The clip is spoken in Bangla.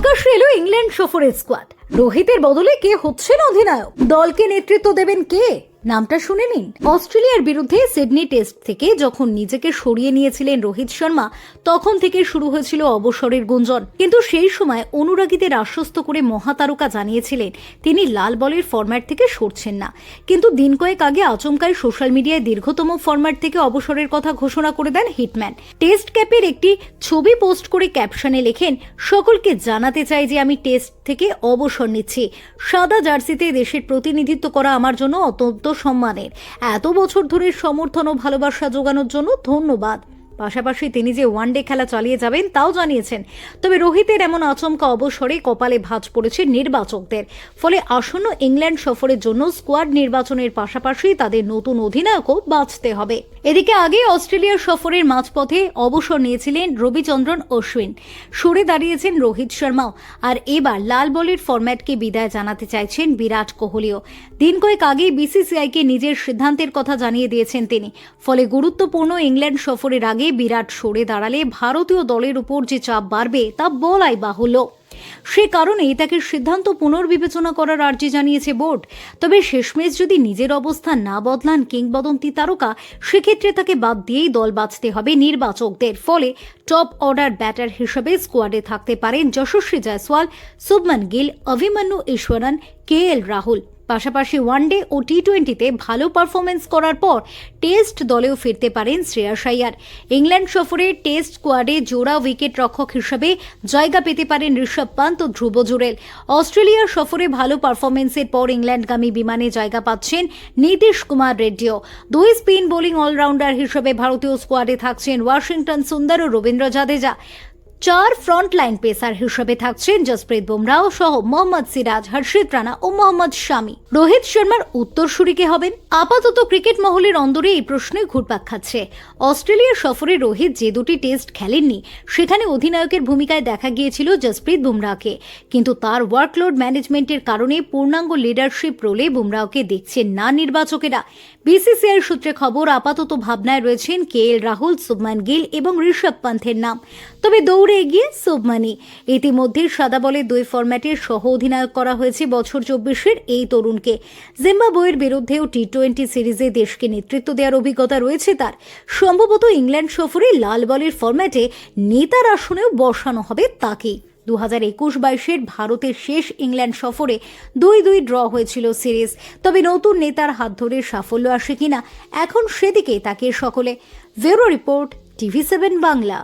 প্রকাশ্যে এলো ইংল্যান্ড সফরের স্কোয়াড রোহিতের বদলে কে হচ্ছেন অধিনায়ক? দলকে নেতৃত্ব দেবেন কে? নামটা শুনে নিন। অস্ট্রেলিয়ার বিরুদ্ধে সিডনি টেস্ট থেকে যখন নিজেকে সরিয়ে নিয়েছিলেন রোহিত শর্মা, তখন থেকে শুরু হয়েছিল অবসরের গুঞ্জন। কিন্তু সেই সময় অনুরাগীদের আশ্বস্ত করে মহাতারকা জানিয়েছিলেন, তিনি লাল বলের ফরম্যাট থেকে সরছেন না। কিন্তু দিন কয়েক আগে আচমকায় সোশ্যাল মিডিয়ায় দীর্ঘতম ফরম্যাট থেকে অবসরের কথা ঘোষণা করে দেন হিটম্যান। টেস্ট ক্যাপের একটি ছবি পোস্ট করে ক্যাপশনে লেখেন, সকলকে জানাতে চাই যে আমি টেস্ট থেকে অবসর নিচ্ছি। সাদা জার্সিতে দেশের প্রতিনিধিত্ব করা আমার জন্য অত্যন্ত সম্মানের। এত বছর ধরে সমর্থন ও ভালোবাসা জোগানোর জন্য ধন্যবাদ। পাশাপাশি তিনি যে ওয়ানডে খেলা চালিয়ে যাবেন তাও জানিয়েছেন। তবে রোহিতের এমন আচমকা অবসরে কপালে ভাঁজ পড়েছে নির্বাচকদের। ফলে আসন্ন ইংল্যান্ড সফরের জন্য স্কোয়াড নির্বাচনের পাশাপাশি তাদের নতুন অধিনায়কও বাঁচতে হবে। এদিকে আগে অস্ট্রেলিয়ার সফরের মাঝপথে অবসর নিয়েছিলেন রবিচন্দ্রন অশ্বিন। সরে দাঁড়িয়েছেন রোহিত শর্মাও। আর এবার লাল বলের ফরম্যাটকে বিদায় জানাতে চাইছেন বিরাট কোহলিও। দিন কয়েক আগে বিসিসিআইকে নিজের সিদ্ধান্তের কথা জানিয়ে দিয়েছেন তিনি। ফলে গুরুত্বপূর্ণ ইংল্যান্ড সফরের আগে বিরাট সরে দাঁড়ালে ভারতীয় দলের উপর যে চাপ বাড়বে তা বলাই বাহুল্য। সে কারণেই তাকে সিদ্ধান্ত পুনর্বিবেচনা করার আর্জি জানিয়েছে বোর্ড। তবে শেষমেশ যদি নিজের অবস্থান না বদলান কিংবদন্তি তারকা, সেক্ষেত্রে তাকে বাদ দিয়েই দল বাঁচতে হবে নির্বাচকদের। ফলে টপ অর্ডার ব্যাটার হিসেবে স্কোয়াডে থাকতে পারেন যশস্বী জয়সওয়াল, শুভমান গিল, অভিমন্যু ঈশ্বরন কে এল রাহুল। পাশাপাশি ওয়ানডে ও টি টোয়েন্টিতে ভালো পারফরমেন্স করার পর টেস্ট দলেও ফিরতে পারেন শ্রেয়াস আইয়ার ইংল্যান্ড সফরে টেস্ট স্কোয়াডে জোড়া উইকেট রক্ষক হিসেবে জায়গা পেতে পারেন ঋষভ পান্ত ও ধ্রুব জুরেল। অস্ট্রেলিয়ার সফরে ভালো পারফরমেন্সের পর ইংল্যান্ডগামী বিমানে জায়গা পাচ্ছেন নীতিশ কুমার রেড্ডিও। দুই স্পিন বোলিং অলরাউন্ডার হিসেবে ভারতীয় স্কোয়াডে থাকছেন ওয়াশিংটন সুন্দর ও রবীন্দ্র জাদেজা। চার ফ্রন্টলাইন পেসার হিসেবে থাকছেন জসপ্রীত বুমরাহ সহ মোহাম্মদ সিরাজ, হর্ষিত রানা ও মোহাম্মদ শামি। রোহিত শর্মার উত্তরসূরি কে হবেন? আপাতত ক্রিকেট মহলের অন্দরে এই প্রশ্নই ঘুরপাক খাচ্ছে। অস্ট্রেলিয়ার সফরে রোহিত যে দুটি টেস্ট খেলেননি, সেখানে অধিনায়কের ভূমিকায় দেখা গিয়েছিল জসপ্রীত বুমরাহকে কিন্তু তার ওয়ার্কলোড ম্যানেজমেন্টের কারণে পূর্ণাঙ্গ লিডারশিপ রোলে বুমরাহকে দেখছেন না নির্বাচকেরা। বিসিসিআই সূত্রে খবর, আপাতত ভাবনায় রয়েছেন কে এল রাহুল, শুভমান গিল এবং ঋষভ পন্থের নাম। তবে দৌড়ে এগিয়ে শুভমানি ইতিমধ্যে সাদা বলে দুই ফরম্যাটের সহ অধিনায়ক করা হয়েছে বছর চব্বিশের এই তরুণকে। জিম্বাবুয়ের বিরুদ্ধেও টি টোয়েন্টি সিরিজে দেশকে নেতৃত্ব দেওয়ার অভিজ্ঞতা রয়েছে তার। সম্ভবত ইংল্যান্ড সফরে লাল বলের ফরম্যাটে নেতার আসনেও বসানো হবে তাকেই। দু হাজার একুশ বাইশের ভারতের শেষ ইংল্যান্ড সফরে দুই দুই ড্র হয়েছিল সিরিজ। তবে নতুন নেতার হাত ধরে সাফল্য আসে কিনা, এখন সেদিকে তাকে সকলে। ভেরো রিপোর্ট, টিভি সেভেন বাংলা।